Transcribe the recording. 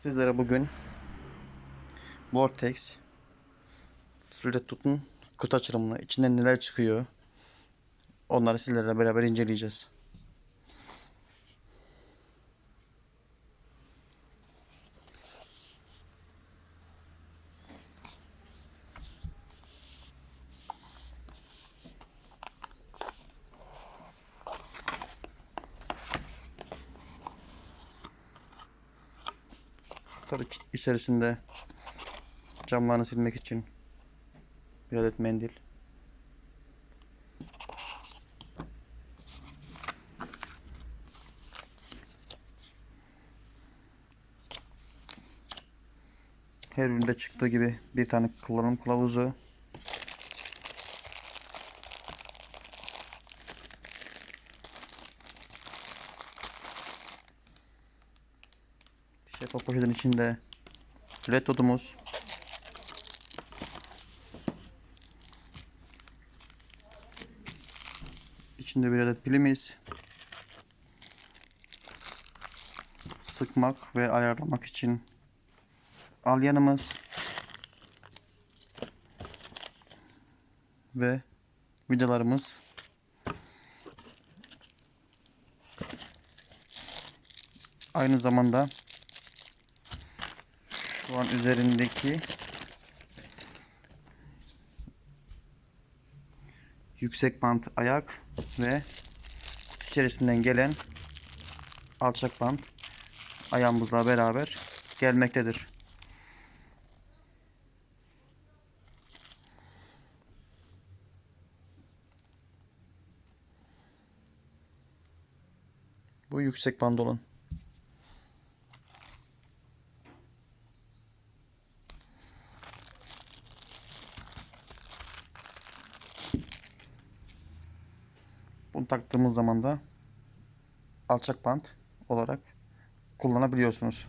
Sizlere bugün Vortex Fluid Tut'un kutu açılımını, içinden neler çıkıyor onları sizlerle beraber inceleyeceğiz. Tabii içerisinde camlarını silmek için bir adet mendil. Her üründe çıktığı gibi bir tane kullanım kılavuzu. Şeffaf poşetin içinde led odumuz. İçinde bir adet pilimiz. Sıkmak ve ayarlamak için alyanımız. Ve vidalarımız. Aynı zamanda şu an üzerindeki yüksek bant ayak ve kutu içerisinden gelen alçak bant ayağımızla beraber gelmektedir. Bu yüksek pantolon. Bunu taktığımız zaman da alçak bant olarak kullanabiliyorsunuz.